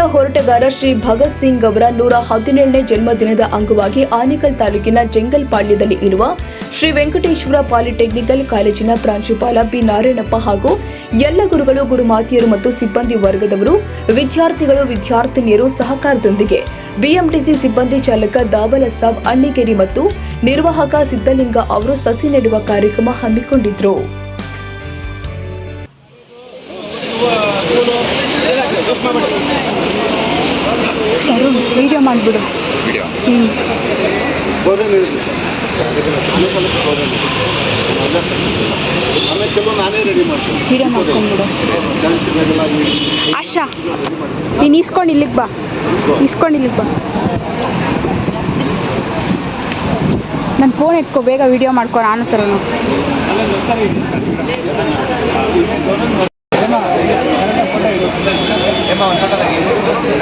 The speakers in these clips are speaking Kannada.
ಹೋರಾಟಗಾರ ಶ್ರೀ ಭಗತ್ ಸಿಂಗ್ ಅವರ ನೂರ ಹದಿನೇಳನೇ ಜನ್ಮದಿನದ ಅಂಗವಾಗಿ ಆನೇಕಲ್ ತಾಲೂಕಿನ ಜಂಗಲ್ಪಾಳ್ಯದಲ್ಲಿ ಇರುವ ಶ್ರೀ ವೆಂಕಟೇಶ್ವರ ಪಾಲಿಟೆಕ್ನಿಕಲ್ ಕಾಲೇಜಿನ ಪ್ರಾಂಶುಪಾಲ ಬಿ ನಾರಾಯಣಪ್ಪ ಹಾಗೂ ಎಲ್ಲ ಗುರುಗಳು, ಗುರುಮಾತಿಯರು ಮತ್ತು ಸಿಬ್ಬಂದಿ ವರ್ಗದವರು, ವಿದ್ಯಾರ್ಥಿಗಳು, ವಿದ್ಯಾರ್ಥಿನಿಯರು ಸಹಕಾರದೊಂದಿಗೆ ಬಿಎಂಟಿಸಿ ಸಿಬ್ಬಂದಿ ಚಾಲಕ ದಾವಲ ಸಾಬ್ ಅಣ್ಣಿಗೇರಿ ಮತ್ತು ನಿರ್ವಾಹಕ ಸಿದ್ದಲಿಂಗ ಅವರು ಸಸಿ ನೆಡುವ ಕಾರ್ಯಕ್ರಮ ಹಮ್ಮಿಕೊಂಡಿದ್ರು ವಿಡಿಯೋ ಮಾಡಿಬಿಡು ವಿಡಿಯೋ ಹ್ಞೂ ವಿಡಿಯೋ ಮಾಡ್ಕೊಂಡ್ಬಿಡು ಆಶಾ ನೀನು ಇಸ್ಕೊಂಡು ಇಲ್ಲಿಗೆ ಬಾ ಇಸ್ಕೊಂಡು ಇಲ್ಲಿಗೆ ಬಾ ನನ್ನ ಫೋನ್ ಇಟ್ಕೋ ಬೇಗ ವಿಡಿಯೋ ಮಾಡ್ಕೊ ನಾನು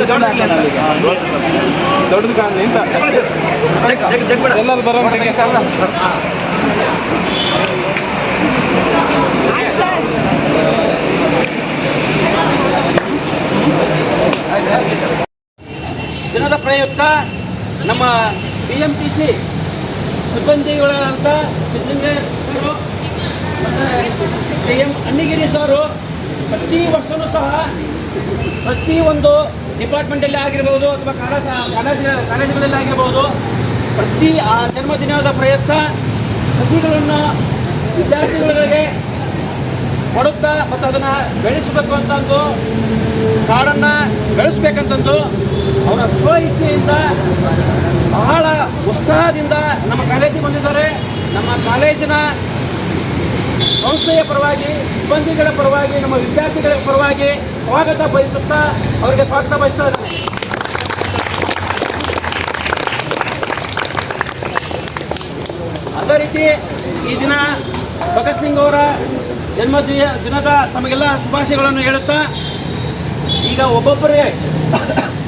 ಇದೊಂದು ದೊಡ್ಡದು ಕಾಣಲಿ ಅಂತ ಎಲ್ಲರೂ ಬರೋಣ ದಿನದ ಪ್ರಯುಕ್ತ ನಮ್ಮ ಬಿ ಎಂ ಟಿ ಸಿ ಸಿಬ್ಬಂದಿಗಳಾದಂಥ ಮತ್ತು ಕೆ ಎಂ ಅಣ್ಣಿಗಿರಿ ಸರು, ಪ್ರತಿ ವರ್ಷವೂ ಸಹ ಪ್ರತಿ ಒಂದು ಡಿಪಾರ್ಟ್ಮೆಂಟಲ್ಲಿ ಆಗಿರ್ಬೋದು ಅಥವಾ ಕಾಲೇಜ್ ಕಾಲೇಜುಗಳಲ್ಲಿ ಆಗಿರ್ಬೋದು, ಪ್ರತಿ, ಆ, ಜನ್ಮದಿನದ ಪ್ರಯತ್ನ ಸಸಿಗಳನ್ನು ವಿದ್ಯಾರ್ಥಿಗಳಿಗೆ ಕೊಡುತ್ತಾ ಮತ್ತು ಅದನ್ನು ಬೆಳೆಸಬೇಕು ಅಂತಂದು, ಕಾಡನ್ನು ಬೆಳೆಸ್ಬೇಕಂತಂದು ಅವರ ಸ್ವ ಇಚ್ಛೆಯಿಂದ ಬಹಳ ಉತ್ಸಾಹದಿಂದ ನಮ್ಮ ಕಾಲೇಜಿಗೆ ಬಂದಿದ್ದಾರೆ. ನಮ್ಮ ಕಾಲೇಜಿನ ಸಂಸ್ಥೆಯ ಪರವಾಗಿ ಸಿಬ್ಬಂದಿಗಳ ಪರವಾಗಿ, ನಮ್ಮ ವಿದ್ಯಾರ್ಥಿಗಳ ಪರವಾಗಿ ಸ್ವಾಗತ ಬಯಸುತ್ತಾ ಅವರಿಗೆ ಸ್ವಾಗತ ಬಯಸ್ತಾ ಇದ್ದೇನೆ. ಅದೇ ರೀತಿ ಈ ದಿನ ಭಗತ್ ಸಿಂಗ್ ಅವರ ಜನ್ಮ ದಿನದ ತಮಗೆಲ್ಲ ಶುಭಾಶಯಗಳನ್ನು ಹೇಳುತ್ತಾ, ಈಗ ಒಬ್ಬೊಬ್ಬರಿಗೆ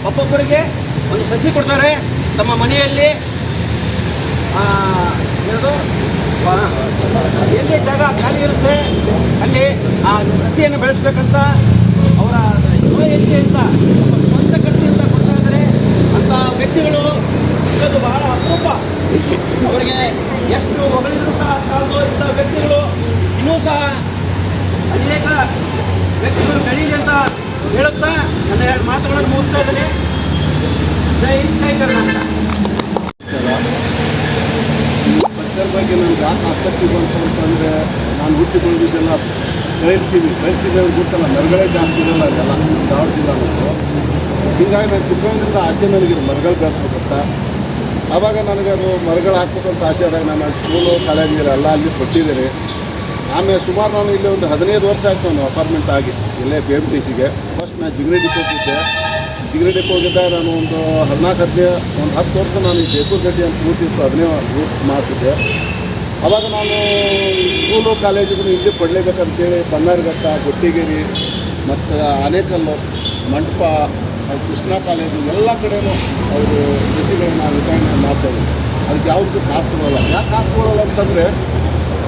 ಒಬ್ಬೊಬ್ಬರಿಗೆ ಒಂದು ಸಸಿ ಕೊಡ್ತಾರೆ. ತಮ್ಮ ಮನೆಯಲ್ಲಿ ಆ, ಏನದು ಆ, ಎಲ್ಲಿ ಜಾಗ ಖಾಲಿ ಇರುತ್ತೆ ಅಲ್ಲಿ ಆ ಸಸಿಯನ್ನು ಬೆಳೆಸ್ಬೇಕಂತ ಅವರ ಯುವ ಹೆಜ್ಜೆಯಿಂದ ಸ್ವಂತ ಖರ್ಚಿನಿಂದ ಕೊಡ್ತಾ ಇದ್ದಾರೆ. ಅಂತ ವ್ಯಕ್ತಿಗಳು ಇದೊಂದು ಬಹಳ ಅಪರೂಪ. ಅವರಿಗೆ ಎಷ್ಟು ಹೊಗಳಿದ್ರು ಸಹ ಸಾಲದು ಇಂಥ ವ್ಯಕ್ತಿಗಳು. ಇನ್ನೂ ಸಹ ಅನೇಕ ವ್ಯಕ್ತಿಗಳು ಬೆಳೀಲಿ ಅಂತ ಹೇಳುತ್ತಾ ನನ್ನ ಎರಡು ಮಾತುಗಳನ್ನು ಮುಗಿಸ್ತಾ ಇದ್ದೇನೆ. ಜೈ ಜೈ ಕರ್ನಾಟಕ. ಬಗ್ಗೆ ನನಗೆ ಯಾಕೆ ಆಸಕ್ತಿ ಬಂತು ಅಂತಂದರೆ ನಾನು ಹುಟ್ಟಿ ಬೆಳೆದಿದ್ದೆಲ್ಲ ಬಯಲ್ಸೀಮೆ ಬಯಲ್ಸೀಮೆ ಅವ್ರಿಗೆ ಗೊತ್ತಲ್ಲ, ಮರಗಳೇ ಜಾಸ್ತಿ ಇರಲ್ಲ ಅದೆಲ್ಲ. ಧಾರವಾಡ ಜಿಲ್ಲಾ ನಾನು ಹೀಗಾಗಿ ನಾನು ಚಿಕ್ಕವನಿಂದ ಆಸೆ ನನಗೆ ಮರಗಳು ಬೆಳೆಸ್ಬೇಕಂತ. ಆವಾಗ ನನಗೆ ಅದು ಮರಗಳು ಹಾಕ್ಬೇಕಂತ ಆಸೆ ಆದಾಗ ನಾನು ಸ್ಕೂಲು ಕಾಲೇಜಿಗೆ ಎಲ್ಲ ಅಲ್ಲಿ ಕೊಟ್ಟಿದ್ದೀನಿ. ಆಮೇಲೆ ಸುಮಾರು ನಾನು ಇಲ್ಲಿ ಒಂದು ಹದಿನೈದು ವರ್ಷ ಆಯಿತು ನಾನು ಅಪಾರ್ಟ್ಮೆಂಟ್ ಆಗಿ. ಇಲ್ಲೇ ಬಿ ಎಂ ಟಿ ಸಿಗೆ ಫಸ್ಟ್ ನಾನು ಜಿಗಣಿ ಡಿಪೋಗಿದ್ದೆ ಜಿಗಣಿ ಡಿಪೋ ಹೋಗಿದ್ದಾಗ ನಾನು ಒಂದು ಹದಿನಾಲ್ಕು, ಹದಿನೈದು, ಒಂದು ಹತ್ತು ವರ್ಷ ನಾನು ಈ ಜೈಪುರ್ ಗಡ್ಡಿ ಅಂತ ಕೂತಿತ್ತು ಅದನ್ನೇ ರೂಟ್ ಮಾಡ್ತಿದ್ದೆ ಅವಾಗ ನಾನು ಸ್ಕೂಲು ಕಾಲೇಜುಗಳು ಇಲ್ಲಿ ಕೊಡಲೇಬೇಕಂತೇಳಿ ಬನ್ನಾರಘಟ್ಟ, ಗುಟ್ಟಿಗೆರಿ, ಮತ್ತು ಆನೇಕಲ್ಲು, ಮಂಟಪ ಕೃಷ್ಣ ಕಾಲೇಜು ಎಲ್ಲ ಕಡೆಯೂ ಅವರು ಸಸಿಗಳನ್ನ ವಿತರಣೆ ಮಾಡ್ತಾರೆ. ಅದಕ್ಕೆ ಯಾವುದಕ್ಕೂ ಕಾಸು ಕೊಡೋಲ್ಲ. ಯಾಕೆ ಕಾಸು ಕೊಡೋಲ್ಲ ಅಂತಂದರೆ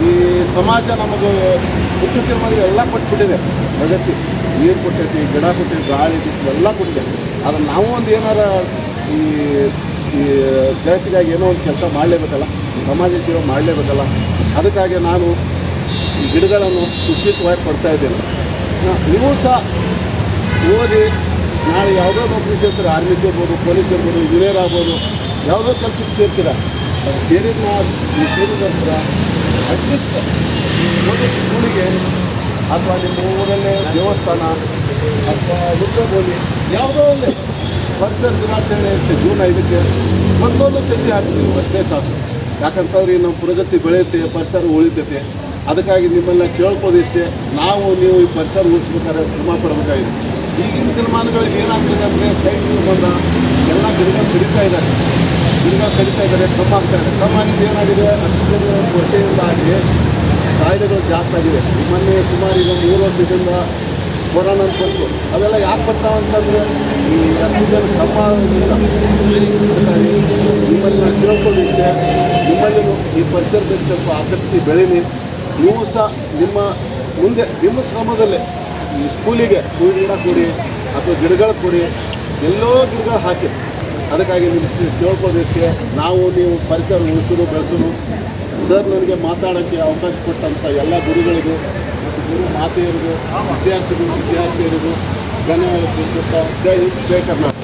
ಈ ಸಮಾಜ ನಮಗೆ ಹುಟ್ಟುತ್ತಿರುವ ಎಲ್ಲ ಕೊಟ್ಬಿಟ್ಟಿದೆ. ಪ್ರಗತಿ, ನೀರು ಕೊಟ್ಟೈತಿ, ಗಿಡ ಕೊಟ್ಟೈತಿ, ಗಾಳಿ ಬಿಸಿಲು ಎಲ್ಲ ಕೊಟ್ಟಿದೆ. ಆದರೆ ನಾವು ಒಂದು ಏನಾರ ಈ ಈ ಜಗತ್ತಿಗಾಗಿ ಏನೋ ಒಂದು ಕೆಲಸ ಮಾಡಲೇಬೇಕಲ್ಲ ಸಮಾಜ ಸೇವೆ ಮಾಡಲೇಬೇಕಲ್ಲ. ಅದಕ್ಕಾಗಿ ನಾನು ಈ ಗಿಡಗಳನ್ನು ಉಚಿತವಾಗಿ ಕೊಡ್ತಾ ಇದ್ದೇನೆ. ನೀವು ಸಹ ಓದಿ, ನಾಳೆ ಯಾವುದೋ ನೌಕರಿ ಸೇರ್ತೀರ ಆರ್ಮಿ ಸೇರ್ಬೋದು ಪೊಲೀಸ್ ಇರ್ಬೋದು ಇಂಜಿನಿಯರ್ ಆಗ್ಬೋದು, ಯಾವುದೋ ಕೆಲಸಕ್ಕೆ ಸೇರ್ತೀರ ಸೇರಿದ ಸೇರಿದ ನಂತರ ಅಟ್ಲೀಸ್ಟ್ ಸ್ಕೂಲಿಗೆ ಅಥವಾ ನಿಮ್ಮ ಊರಲ್ಲೇ ದೇವಸ್ಥಾನ ಹೋಗಿ ಯಾವುದೋ ಒಂದು. ಪರಿಸರ ದಿನಾಚರಣೆ ಇರುತ್ತೆ, ಜೂನ್ ಐದಕ್ಕೆ. ಒಂದೊಂದು ಸಸಿ ಹಾಕ್ತೀವಿ ಅಷ್ಟೇ ಸಾಕು. ಯಾಕಂತಂದ್ರೆ ನಮ್ಮ ಪ್ರಗತಿ ಬೆಳೆಯುತ್ತೆ, ಪರಿಸರ ಉಳಿತೈತೆ. ಅದಕ್ಕಾಗಿ ನಿಮ್ಮನ್ನ ಕೇಳ್ಬೋದು ಇಷ್ಟೇ, ನಾವು ನೀವು ಈ ಪರಿಸರ ಉಳಿಸ್ಬೇಕಾದ್ರೆ ಶ್ರಮ ಪಡಬೇಕಾಗಿದೆ. ಈಗಿನ ದಿನಮಾನಗಳಿಗೆ ಏನಾಗ್ತಿದೆ ಅಂದರೆ ಸೈಟ್ ಸಂಬಂಧ ಎಲ್ಲ ಗಿಡಗಳು ಕಡಿತಾ ಇದ್ದಾರೆ. ಗಿಡಗಳು ಕಡಿತಾ ಇದ್ದಾರೆ, ಕಮ್ಮ ಆಗ್ತಾ ಇದೆ. ಕಮ್ಮ ಆಗಿದ್ದು ಏನಾಗಿದೆ? ಆಕ್ಸಿಜನ್ ಕೊರತೆಯಿಂದಾಗಿ ಕಾಯಿಲೆಗಳು ಜಾಸ್ತಿ ಆಗಿದೆ. ಮೊನ್ನೆ ಸುಮಾರು ಈಗ ಮೂರು ವರ್ಷದಿಂದ ಕೊರೋನಾ ಅಂತ ಬಂತು ಅವೆಲ್ಲ ಯಾಕೆ ಬರ್ತಾವ ಅಂತಂದರೆ ಈ ಆಕ್ಸಿಜನ್ ಕಮ್ಮ ಅದಕ್ಕಾಗಿ ನಿಮ್ಮಲ್ಲಿ ನಾನು ಕೇಳ್ಕೊಂಡಿದ್ದೆ ನಿಮ್ಮಲ್ಲಿ ಈ ಪರಿಸರ ಬಗ್ಗೆ ಸ್ವಲ್ಪ ಆಸಕ್ತಿ ಬೆಳೀಲಿ. ನೀವು ಸಹ ನಿಮ್ಮ ಮುಂದೆ, ನಿಮ್ಮ ಶ್ರಮದಲ್ಲೇ ಈ ಸ್ಕೂಲಿಗೆ ಹೂವಿನ ಗಿಡ ಕೊಡಿ ಅಥವಾ ಗಿಡಗಳು ಕೊಡಿ, ಎಲ್ಲೋ ಗಿಡಗಳು ಹಾಕಿ. ಅದಕ್ಕಾಗಿ ನಿಮ್ಮ ಕೇಳ್ಕೊಳ್ಳೋದಕ್ಕೆ ನಾವು ನೀವು ಪರಿಸರ ಉಳಿಸೋರು ಬೆಳೆಸೋದು. ಸರ್ ನನಗೆ ಮಾತಾಡೋಕ್ಕೆ ಅವಕಾಶ ಕೊಟ್ಟಂಥ ಎಲ್ಲ ಗುರುಗಳಿಗೂ ಗುರು ಮಾತೆಯರಿಗೂ ವಿದ್ಯಾರ್ಥಿಗಳು ವಿದ್ಯಾರ್ಥಿಯರಿಗೂ ಧನ್ಯವಾದ ತಿಳಿಸುತ್ತಾ ಜೈ ಹಿಂದ್ ಜೈ ಕರ್ನಾಟಕ.